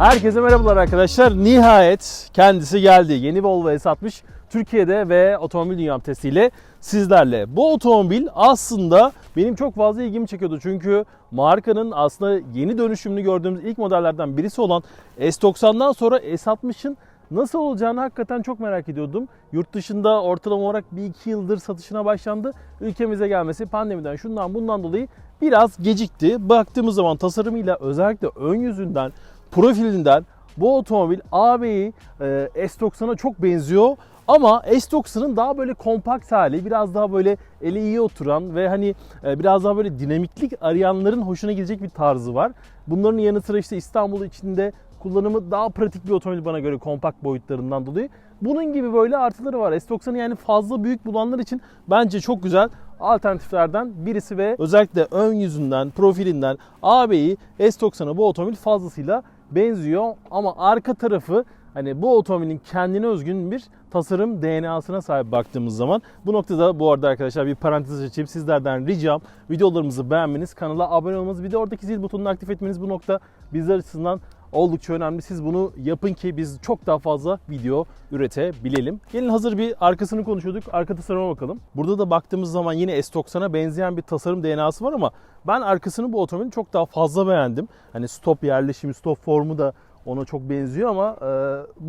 Herkese merhabalar arkadaşlar. Nihayet kendisi geldi. Yeni Volvo S60 Türkiye'de ve otomobil dünyam testiyle sizlerle. Bu otomobil aslında benim çok fazla ilgimi çekiyordu. Çünkü markanın aslında yeni dönüşümünü gördüğümüz ilk modellerden birisi olan S90'dan sonra S60'ın nasıl olacağını hakikaten çok merak ediyordum. Yurt dışında ortalama olarak bir iki yıldır satışına başlandı. Ülkemize gelmesi pandemiden şundan bundan dolayı biraz gecikti. Baktığımız zaman tasarımıyla özellikle ön yüzünden, profilinden bu otomobil AB'yi e, S90'a çok benziyor. Ama S90'ın daha böyle kompakt hali, biraz daha böyle eli iyi oturan ve hani e, biraz daha böyle dinamiklik arayanların hoşuna gidecek bir tarzı var. Bunların yanı sıra işte İstanbul içinde kullanımı daha pratik bir otomobil bana göre kompakt boyutlarından dolayı. Bunun gibi böyle artıları var. S90'ı yani fazla büyük bulanlar için bence çok güzel alternatiflerden birisi ve özellikle ön yüzünden, profilinden AB'yi S90'a bu otomobil fazlasıyla benziyor ama arka tarafı hani bu otomobilin kendine özgün bir tasarım DNA'sına sahip baktığımız zaman. Bu noktada bu arada arkadaşlar bir parantez açayım. Sizlerden ricam videolarımızı beğenmeniz, kanala abone olmanız bir de oradaki zil butonunu aktif etmeniz bu nokta bizler açısından oldukça önemli. Siz bunu yapın ki biz çok daha fazla video üretebilelim. Gelin hazır bir arkasını konuşuyorduk. Arka tasarıma bakalım. Burada da baktığımız zaman yine S90'a benzeyen bir tasarım DNA'sı var ama ben arkasını bu otomobilin çok daha fazla beğendim. Hani stop yerleşimi, stop formu da ona çok benziyor ama e,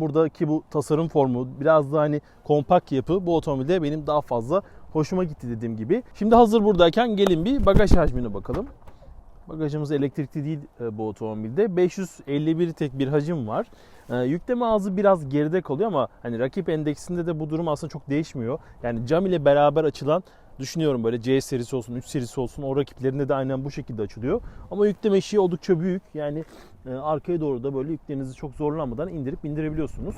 buradaki bu tasarım formu biraz daha hani kompakt yapı bu otomobilde benim daha fazla hoşuma gitti dediğim gibi. Şimdi hazır buradayken gelin bir bagaj hacmine bakalım. Bagajımız elektrikli değil e, bu otomobilde. 551 tek bir hacim var. E, yükleme ağzı biraz geride kalıyor ama hani rakip endeksinde de bu durum aslında çok değişmiyor. Yani cam ile beraber açılan düşünüyorum böyle C serisi olsun, 3 serisi olsun o rakiplerinde de aynen bu şekilde açılıyor. Ama yükleme eşiği oldukça büyük. Yani e, arkaya doğru da böyle yüklerinizi çok zorlanmadan indirip indirebiliyorsunuz.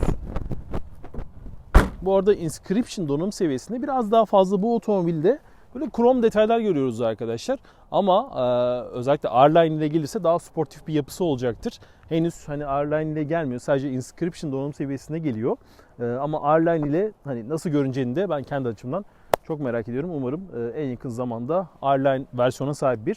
Bu arada inscription donanım seviyesinde biraz daha fazla bu otomobilde böyle krom detaylar görüyoruz arkadaşlar. Ama e, özellikle R-Line ile gelirse daha sportif bir yapısı olacaktır. Henüz hani R-Line ile gelmiyor. Sadece inscription donanım seviyesine geliyor. E, ama R-Line ile hani nasıl görüneceğini de ben kendi açımdan çok merak ediyorum. Umarım e, en yakın zamanda R-Line versiyona sahip bir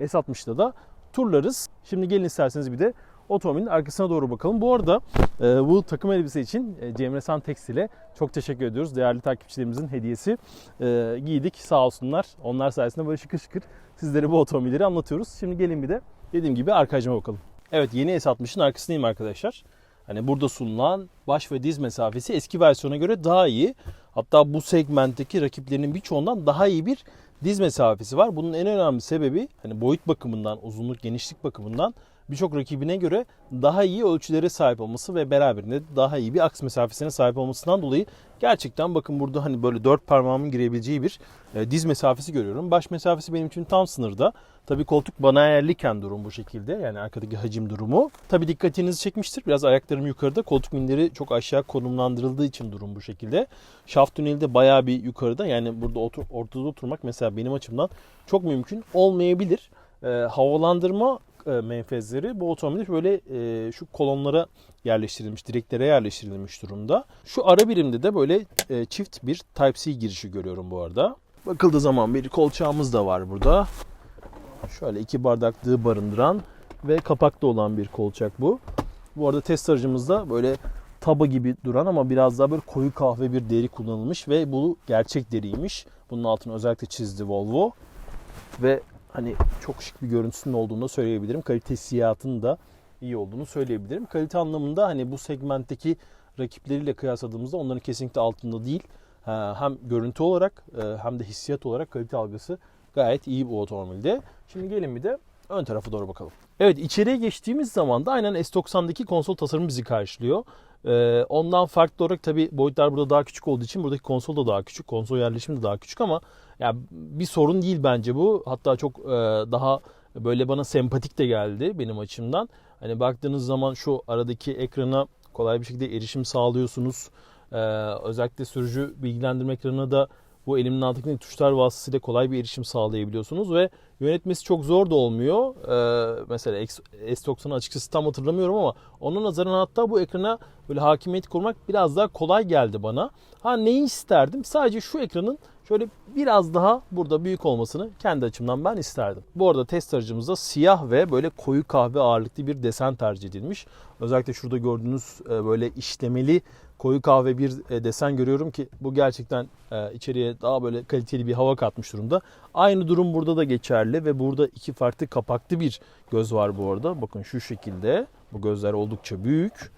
S60'da da turlarız. Şimdi gelin isterseniz bir de otomobilin arkasına doğru bakalım. Bu arada e, bu takım elbise için e, Cemre San Tekstil'e çok teşekkür ediyoruz. Değerli takipçilerimizin hediyesi. E, giydik sağ olsunlar. Onlar sayesinde böyle şıkır şıkır sizlere bu otomobilleri anlatıyoruz. Şimdi gelin bir de dediğim gibi arka hacime bakalım. Evet yeni S60'ın arkasındayım arkadaşlar. Hani burada sunulan baş ve diz mesafesi eski versiyona göre daha iyi. Hatta bu segmentteki rakiplerinin birçoğundan daha iyi bir diz mesafesi var. Bunun en önemli sebebi hani boyut bakımından, uzunluk, genişlik bakımından birçok rakibine göre daha iyi ölçülere sahip olması ve beraberinde daha iyi bir aks mesafesine sahip olmasından dolayı gerçekten bakın burada hani böyle dört parmağımın girebileceği bir e, diz mesafesi görüyorum. Baş mesafesi benim için tam sınırda. Tabii koltuk bana ayarlıyken durum bu şekilde. Yani arkadaki hacim durumu. Tabii dikkatinizi çekmiştir. Biraz ayaklarım yukarıda. Koltuk minderi çok aşağı konumlandırıldığı için durum bu şekilde. Şaft tüneli de bayağı bir yukarıda. Yani burada otur, ortada oturmak mesela benim açımdan çok mümkün olmayabilir. E, havalandırma menfezleri bu otomobilde böyle e, şu kolonlara yerleştirilmiş, direklere yerleştirilmiş durumda. Şu ara birimde de böyle e, çift bir Type-C girişi görüyorum bu arada. Bakıldığı zaman bir kolçağımız da var burada. Şöyle iki bardaklığı barındıran ve kapaklı olan bir kolçak bu. Bu arada test aracımızda böyle taba gibi duran ama biraz daha böyle koyu kahve bir deri kullanılmış ve bu gerçek deriymiş. Bunun altını özellikle çizdi Volvo. Ve hani çok şık bir görüntüsünün olduğunu da söyleyebilirim. Kalite hissiyatının da iyi olduğunu söyleyebilirim. Kalite anlamında hani bu segmentteki rakipleriyle kıyasladığımızda onların kesinlikle altında değil. Hem görüntü olarak hem de hissiyat olarak kalite algısı gayet iyi bu otomobilde. Şimdi gelin bir de ön tarafa doğru bakalım. Evet içeriye geçtiğimiz zaman da aynen S90'daki konsol tasarımı bizi karşılıyor. Ee, ondan farklı olarak tabi boyutlar burada daha küçük olduğu için buradaki konsol da daha küçük. Konsol yerleşimi de daha küçük ama ya bir sorun değil bence bu. Hatta çok e, daha böyle bana sempatik de geldi benim açımdan. Hani baktığınız zaman şu aradaki ekrana kolay bir şekilde erişim sağlıyorsunuz. Ee, özellikle sürücü bilgilendirme ekranına da bu elimin altındaki tuşlar vasıtasıyla kolay bir erişim sağlayabiliyorsunuz ve yönetmesi çok zor da olmuyor. Ee, mesela S90'ı açıkçası tam hatırlamıyorum ama onun nazarına hatta bu ekrana böyle hakimiyet kurmak biraz daha kolay geldi bana. Ha neyi isterdim? Sadece şu ekranın şöyle biraz daha burada büyük olmasını kendi açımdan ben isterdim. Bu arada test aracımızda siyah ve böyle koyu kahve ağırlıklı bir desen tercih edilmiş. Özellikle şurada gördüğünüz e, böyle işlemeli koyu kahve bir e, desen görüyorum ki bu gerçekten e, içeriye daha böyle kaliteli bir hava katmış durumda. Aynı durum burada da geçerli ve burada iki farklı kapaklı bir göz var bu arada. Bakın şu şekilde bu gözler oldukça büyük.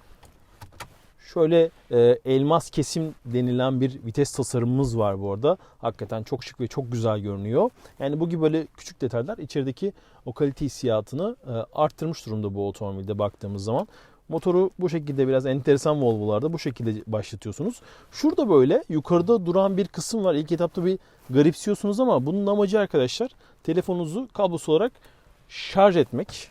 Şöyle e, elmas kesim denilen bir vites tasarımımız var bu arada. Hakikaten çok şık ve çok güzel görünüyor. Yani bu gibi böyle küçük detaylar içerideki o kalite hissiyatını e, arttırmış durumda bu otomobilde baktığımız zaman. Motoru bu şekilde biraz enteresan Volvo'larda bu şekilde başlatıyorsunuz. Şurada böyle yukarıda duran bir kısım var. İlk etapta bir garipsiyorsunuz ama bunun amacı arkadaşlar telefonunuzu kablosu olarak şarj etmek.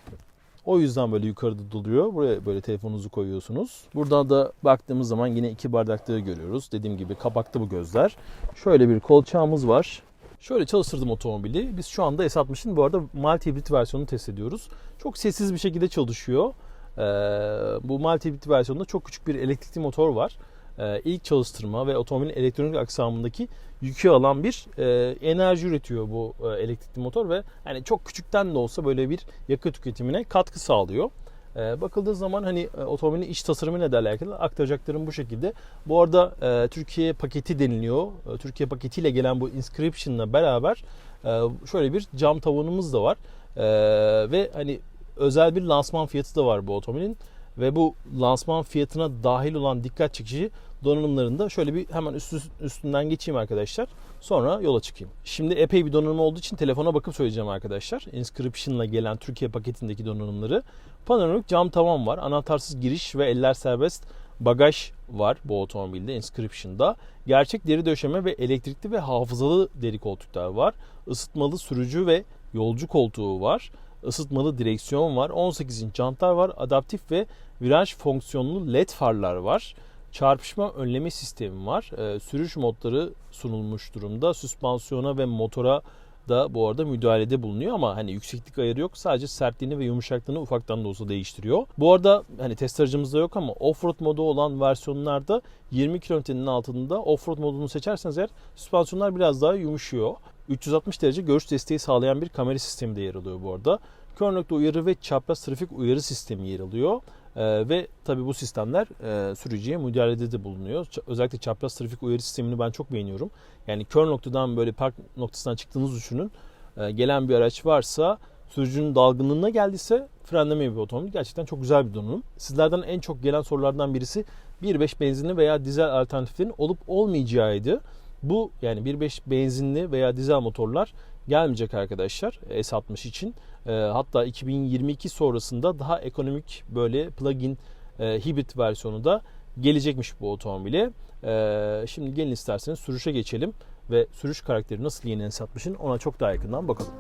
O yüzden böyle yukarıda duruyor. Buraya böyle telefonunuzu koyuyorsunuz. Buradan da baktığımız zaman yine iki bardaklığı görüyoruz. Dediğim gibi kapaklı bu gözler. Şöyle bir kolçağımız var. Şöyle çalıştırdım otomobili. Biz şu anda S60'ın bu arada multi hibrit versiyonunu test ediyoruz. Çok sessiz bir şekilde çalışıyor. Ee, bu multi hibrit versiyonunda çok küçük bir elektrikli motor var. Ee, ilk çalıştırma ve otomobilin elektronik aksamındaki yükü alan bir e, enerji üretiyor bu e, elektrikli motor ve yani çok küçükten de olsa böyle bir yakıt tüketimine katkı sağlıyor. E, bakıldığı zaman hani e, otomobilin iç tasarımıyla da alakalı aktaracaklarım bu şekilde. Bu arada e, Türkiye paketi deniliyor. E, Türkiye paketiyle gelen bu inscription'la beraber e, şöyle bir cam tavanımız da var. E, ve hani özel bir lansman fiyatı da var bu otomobilin. Ve bu lansman fiyatına dahil olan dikkat çekici donanımlarında şöyle bir hemen üst, üstünden geçeyim arkadaşlar. Sonra yola çıkayım. Şimdi epey bir donanım olduğu için telefona bakıp söyleyeceğim arkadaşlar. Inscription'la gelen Türkiye paketindeki donanımları. Panoramik cam tavan var. Anahtarsız giriş ve eller serbest bagaj var bu otomobilde Inscription'da. Gerçek deri döşeme ve elektrikli ve hafızalı deri koltuklar var. Isıtmalı sürücü ve yolcu koltuğu var ısıtmalı direksiyon var. 18 inç jantlar var. Adaptif ve viraj fonksiyonlu led farlar var. Çarpışma önleme sistemi var. E, sürüş modları sunulmuş durumda. Süspansiyona ve motora da bu arada müdahalede bulunuyor ama hani yükseklik ayarı yok. Sadece sertliğini ve yumuşaklığını ufaktan da olsa değiştiriyor. Bu arada hani test aracımızda yok ama offroad modu olan versiyonlarda 20 kilometrenin altında offroad modunu seçerseniz eğer süspansiyonlar biraz daha yumuşuyor. 360 derece görüş desteği sağlayan bir kamera sistemi de yer alıyor bu arada. Kör uyarı ve çapraz trafik uyarı sistemi yer alıyor. Ee, ve tabii bu sistemler e, sürücüye müdahalede de bulunuyor. Ç- özellikle çapraz trafik uyarı sistemini ben çok beğeniyorum. Yani kör noktadan böyle park noktasından çıktığınızı düşünün. Ee, gelen bir araç varsa sürücünün dalgınlığına geldiyse frenleme bir otomobil. Gerçekten çok güzel bir donanım. Sizlerden en çok gelen sorulardan birisi 1.5 benzinli veya dizel alternatiflerin olup olmayacağıydı. Bu yani 1.5 benzinli veya dizel motorlar gelmeyecek arkadaşlar S60 için. E, hatta 2022 sonrasında daha ekonomik böyle plug-in e, hibrit versiyonu da gelecekmiş bu otomobile. E, şimdi gelin isterseniz sürüşe geçelim ve sürüş karakteri nasıl yeni S60'ın ona çok daha yakından bakalım.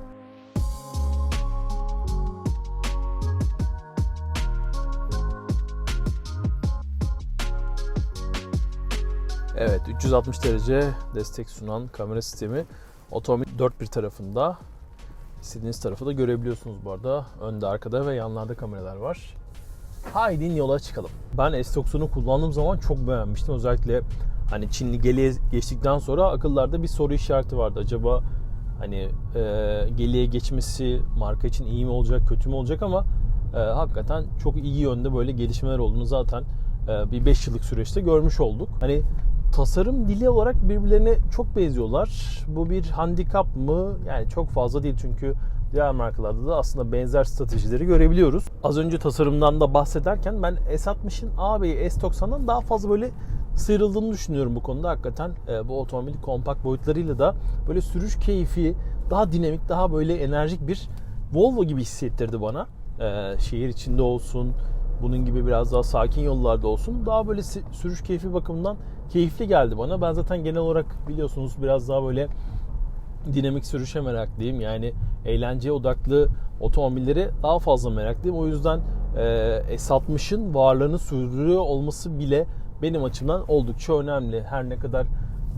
Evet 360 derece destek sunan kamera sistemi otomobil dört bir tarafında istediğiniz tarafı da görebiliyorsunuz bu arada. Önde, arkada ve yanlarda kameralar var. Haydi yola çıkalım. Ben S90'u kullandığım zaman çok beğenmiştim. Özellikle hani Çinli geliye geçtikten sonra akıllarda bir soru işareti vardı. Acaba hani e, geliye geçmesi marka için iyi mi olacak, kötü mü olacak ama e, hakikaten çok iyi yönde böyle gelişmeler olduğunu zaten e, bir 5 yıllık süreçte görmüş olduk. Hani tasarım dili olarak birbirlerine çok benziyorlar. Bu bir handikap mı? Yani çok fazla değil çünkü diğer markalarda da aslında benzer stratejileri görebiliyoruz. Az önce tasarımdan da bahsederken ben S60'ın ağabeyi S90'dan daha fazla böyle sıyrıldığını düşünüyorum bu konuda. Hakikaten e, bu otomobil kompakt boyutlarıyla da böyle sürüş keyfi daha dinamik, daha böyle enerjik bir Volvo gibi hissettirdi bana. E, şehir içinde olsun, bunun gibi biraz daha sakin yollarda olsun. Daha böyle sürüş keyfi bakımından keyifli geldi bana. Ben zaten genel olarak biliyorsunuz biraz daha böyle dinamik sürüşe meraklıyım. Yani eğlenceye odaklı otomobillere daha fazla meraklıyım. O yüzden e, S60'ın varlığını sürdürüyor olması bile benim açımdan oldukça önemli. Her ne kadar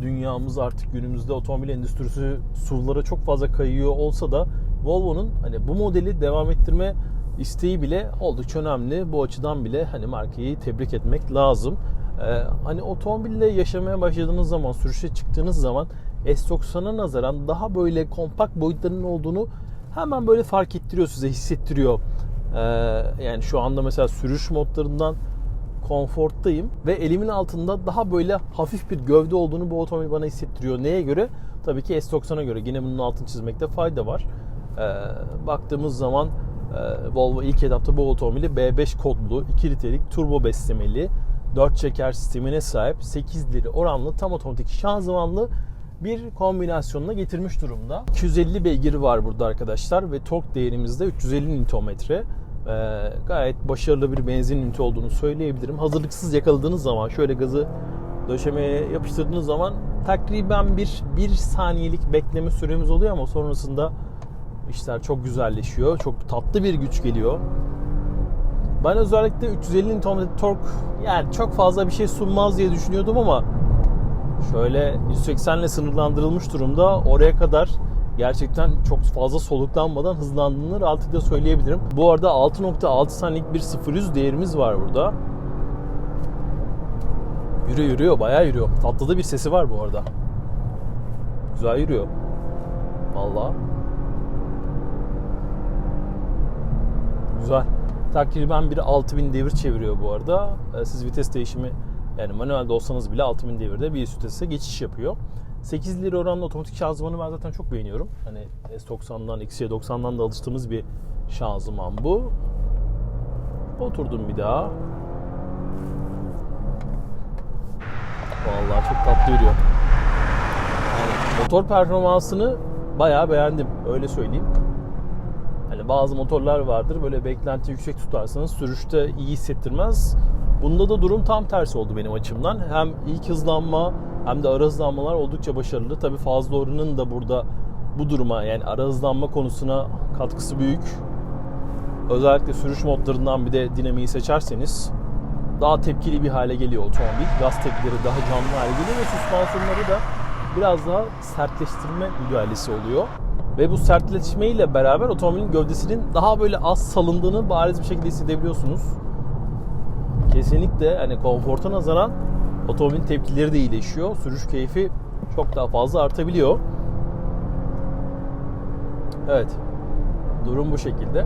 dünyamız artık günümüzde otomobil endüstrisi SUV'lara çok fazla kayıyor olsa da Volvo'nun hani bu modeli devam ettirme isteği bile oldukça önemli. Bu açıdan bile hani markayı tebrik etmek lazım. Ee, hani otomobille yaşamaya başladığınız zaman, sürüşe çıktığınız zaman S90'a nazaran daha böyle kompakt boyutlarının olduğunu hemen böyle fark ettiriyor size, hissettiriyor. Ee, yani şu anda mesela sürüş modlarından konforttayım ve elimin altında daha böyle hafif bir gövde olduğunu bu otomobil bana hissettiriyor. Neye göre? Tabii ki S90'a göre. Yine bunun altını çizmekte fayda var. Ee, baktığımız zaman Volvo ilk etapta bu otomobili B5 kodlu, 2 litrelik turbo beslemeli, 4 çeker sistemine sahip 8 lira oranlı tam otomatik şanzımanlı bir kombinasyonuna getirmiş durumda. 250 beygir var burada arkadaşlar ve tork değerimiz de 350 Nm. Ee, gayet başarılı bir benzin ünite olduğunu söyleyebilirim. Hazırlıksız yakaladığınız zaman şöyle gazı döşemeye yapıştırdığınız zaman takriben bir, bir saniyelik bekleme süremiz oluyor ama sonrasında işler çok güzelleşiyor. Çok tatlı bir güç geliyor. Ben özellikle 350 Nm tork yani çok fazla bir şey sunmaz diye düşünüyordum ama şöyle 180 ile sınırlandırılmış durumda. Oraya kadar gerçekten çok fazla soluklanmadan hızlandığını rahatlıkla söyleyebilirim. Bu arada 6.6 saniyelik bir 0-100 değerimiz var burada. Yürüyor yürüyor bayağı yürüyor. Tatlı da bir sesi var bu arada. Güzel yürüyor. Vallahi. Güzel. Takriben bir 6000 devir çeviriyor bu arada. Ee, Siz vites değişimi yani manuelde olsanız bile 6000 devirde bir üst vitese geçiş yapıyor. 8 lira oranlı otomatik şanzımanı ben zaten çok beğeniyorum. Hani S90'dan, XC90'dan da alıştığımız bir şanzıman bu. Oturdum bir daha. Vallahi çok tatlı yürüyor. Yani motor performansını bayağı beğendim. Öyle söyleyeyim. Hani bazı motorlar vardır böyle beklenti yüksek tutarsanız sürüşte iyi hissettirmez. Bunda da durum tam tersi oldu benim açımdan. Hem ilk hızlanma hem de ara hızlanmalar oldukça başarılı. Tabi fazla oranın da burada bu duruma yani ara hızlanma konusuna katkısı büyük. Özellikle sürüş modlarından bir de dinamiği seçerseniz daha tepkili bir hale geliyor otomobil. Gaz tepkileri daha canlı hale geliyor ve süspansiyonları da biraz daha sertleştirme müdahalesi oluyor. Ve bu sertleşme ile beraber otomobilin gövdesinin daha böyle az salındığını bariz bir şekilde hissedebiliyorsunuz. Kesinlikle hani konforta nazaran otomobilin tepkileri de iyileşiyor. Sürüş keyfi çok daha fazla artabiliyor. Evet. Durum bu şekilde.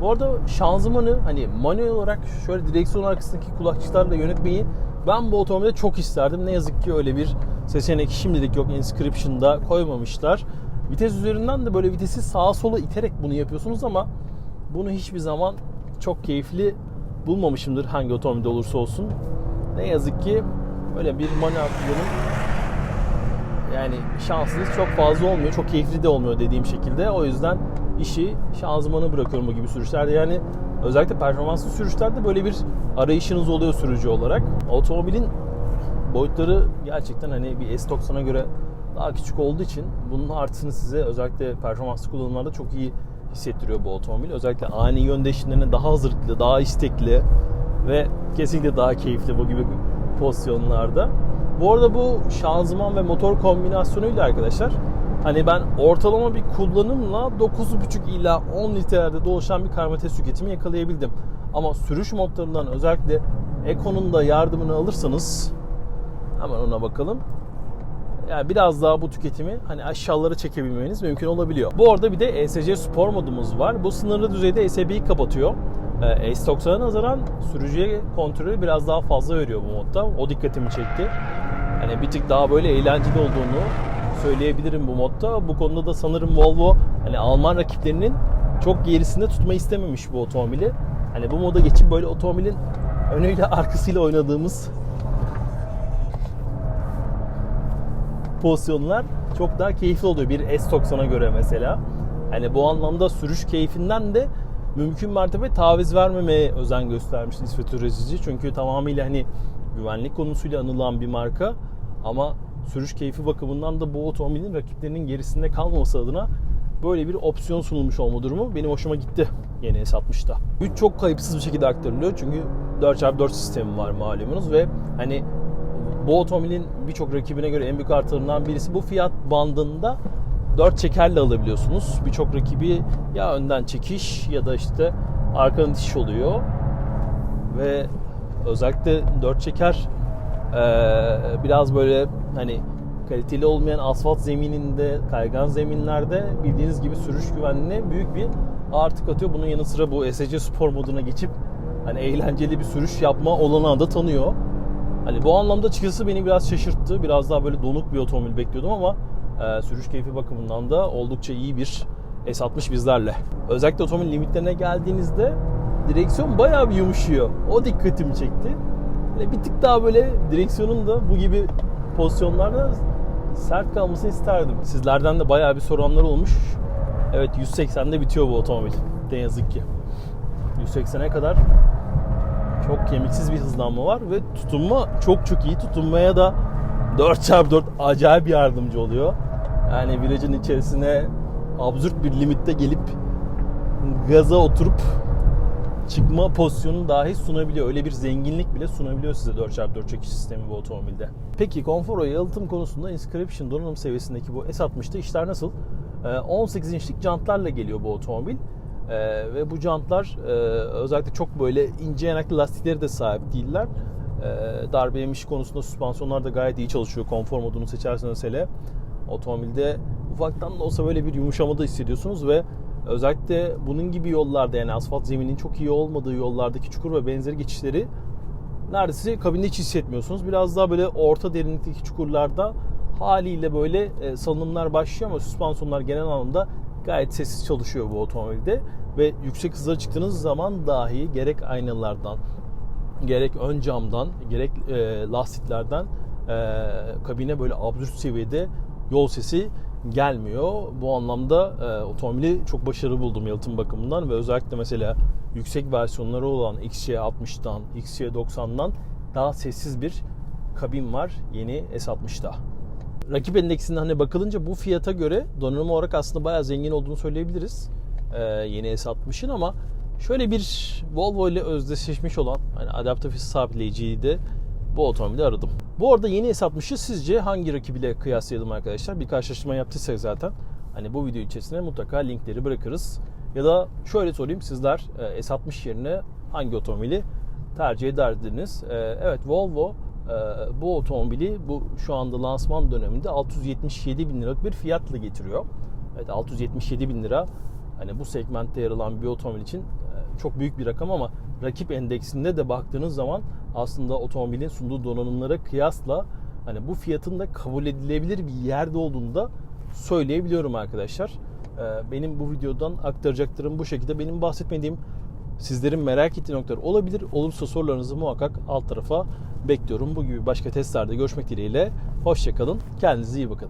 Bu arada şanzımanı hani manuel olarak şöyle direksiyon arkasındaki kulakçıklarla yönetmeyi ben bu otomobilde çok isterdim. Ne yazık ki öyle bir seçenek şimdilik yok. Inscription'da koymamışlar. Vites üzerinden de böyle vitesi sağa sola iterek bunu yapıyorsunuz ama bunu hiçbir zaman çok keyifli bulmamışımdır hangi otomobilde olursa olsun. Ne yazık ki böyle bir kullanım yani şansınız çok fazla olmuyor. Çok keyifli de olmuyor dediğim şekilde. O yüzden işi şanzımana bırakıyorum bu gibi sürüşlerde. Yani özellikle performanslı sürüşlerde böyle bir arayışınız oluyor sürücü olarak. Otomobilin boyutları gerçekten hani bir S90'a göre daha küçük olduğu için bunun artısını size özellikle performanslı kullanımlarda çok iyi hissettiriyor bu otomobil. Özellikle ani yön değişimlerine daha hazırlıklı, daha istekli ve kesinlikle daha keyifli bu gibi pozisyonlarda. Bu arada bu şanzıman ve motor kombinasyonuyla arkadaşlar hani ben ortalama bir kullanımla 9,5 ila 10 litrelerde dolaşan bir karmates tüketimi yakalayabildim. Ama sürüş modlarından özellikle Eco'nun da yardımını alırsanız hemen ona bakalım. Yani biraz daha bu tüketimi hani aşağılara çekebilmeniz mümkün olabiliyor. Bu arada bir de ESC Spor modumuz var. Bu sınırlı düzeyde ESP'yi kapatıyor. Ee, S90'a nazaran sürücüye kontrolü biraz daha fazla veriyor bu modda. O dikkatimi çekti. Hani bir tık daha böyle eğlenceli olduğunu söyleyebilirim bu modda. Bu konuda da sanırım Volvo hani Alman rakiplerinin çok gerisinde tutmayı istememiş bu otomobili. Hani bu moda geçip böyle otomobilin önüyle arkasıyla oynadığımız pozisyonlar çok daha keyifli oluyor bir S90'a göre mesela. Hani bu anlamda sürüş keyfinden de mümkün mertebe taviz vermemeye özen göstermiş İsveç üretici. Çünkü tamamıyla hani güvenlik konusuyla anılan bir marka ama sürüş keyfi bakımından da bu otomobilin rakiplerinin gerisinde kalmaması adına böyle bir opsiyon sunulmuş olma durumu benim hoşuma gitti yeni S60'da. Güç çok kayıpsız bir şekilde aktarılıyor çünkü 4x4 sistemi var malumunuz ve hani bu otomobilin birçok rakibine göre en büyük artılarından birisi bu fiyat bandında 4 çekerle alabiliyorsunuz. Birçok rakibi ya önden çekiş ya da işte arkadan itiş oluyor. Ve özellikle 4 çeker biraz böyle hani kaliteli olmayan asfalt zemininde, kaygan zeminlerde bildiğiniz gibi sürüş güvenliğine büyük bir artı katıyor. Bunun yanı sıra bu SC spor moduna geçip hani eğlenceli bir sürüş yapma olanağı da tanıyor. Hani bu anlamda açıkçası beni biraz şaşırttı. Biraz daha böyle donuk bir otomobil bekliyordum ama e, sürüş keyfi bakımından da oldukça iyi bir S60 bizlerle. Özellikle otomobil limitlerine geldiğinizde direksiyon bayağı bir yumuşuyor. O dikkatimi çekti. Hani bir tık daha böyle direksiyonun da bu gibi pozisyonlarda sert kalmasını isterdim. Sizlerden de bayağı bir soranlar olmuş. Evet 180'de bitiyor bu otomobil. Ne yazık ki. 180'e kadar çok kemiksiz bir hızlanma var ve tutunma çok çok iyi. Tutunmaya da 4x4 acayip yardımcı oluyor. Yani virajın içerisine absürt bir limitte gelip gaza oturup çıkma pozisyonu dahi sunabiliyor. Öyle bir zenginlik bile sunabiliyor size 4x4 çekiş sistemi bu otomobilde. Peki konfor ve yalıtım konusunda Inscription donanım seviyesindeki bu S60'da işler nasıl? Ee, 18 inçlik jantlarla geliyor bu otomobil. Ee, ve bu jantlar e, özellikle çok böyle ince yanaklı lastikleri de sahip değiller. Ee, darbe yemiş konusunda süspansiyonlar da gayet iyi çalışıyor. Konfor modunu seçerseniz hele otomobilde ufaktan da olsa böyle bir yumuşama da hissediyorsunuz ve özellikle bunun gibi yollarda yani asfalt zeminin çok iyi olmadığı yollardaki çukur ve benzeri geçişleri neredeyse kabinde hiç hissetmiyorsunuz. Biraz daha böyle orta derinlikteki çukurlarda haliyle böyle e, salınımlar başlıyor ama süspansiyonlar genel anlamda gayet sessiz çalışıyor bu otomobilde ve yüksek hızlara çıktığınız zaman dahi gerek aynalardan gerek ön camdan gerek e, lastiklerden e, kabine böyle absürt seviyede yol sesi gelmiyor. Bu anlamda e, otomobili çok başarılı buldum yalıtım bakımından ve özellikle mesela yüksek versiyonları olan XC60'dan, XC90'dan daha sessiz bir kabin var yeni S60'da. Rakip endeksinde hani bakılınca bu fiyata göre donanım olarak aslında bayağı zengin olduğunu söyleyebiliriz. E, yeni S60'ın ama şöyle bir Volvo ile özdeşleşmiş olan hani adaptif sabitleyiciyi de bu otomobili aradım. Bu arada yeni S60'ı sizce hangi rakibiyle kıyaslayalım arkadaşlar? Bir karşılaştırma yaptıysak zaten hani bu video içerisine mutlaka linkleri bırakırız. Ya da şöyle sorayım sizler e, S60 yerine hangi otomobili tercih ederdiniz? E, Evet Volvo bu otomobili bu şu anda lansman döneminde 677 bin liralık bir fiyatla getiriyor. Evet 677 bin lira hani bu segmentte yer alan bir otomobil için e, çok büyük bir rakam ama rakip endeksinde de baktığınız zaman aslında otomobilin sunduğu donanımlara kıyasla hani bu fiyatın da kabul edilebilir bir yerde olduğunu da söyleyebiliyorum arkadaşlar. E, Benim bu videodan aktaracaklarım bu şekilde. Benim bahsetmediğim sizlerin merak ettiği noktalar olabilir. Olursa sorularınızı muhakkak alt tarafa bekliyorum. Bu gibi başka testlerde görüşmek dileğiyle. Hoşçakalın. Kendinize iyi bakın.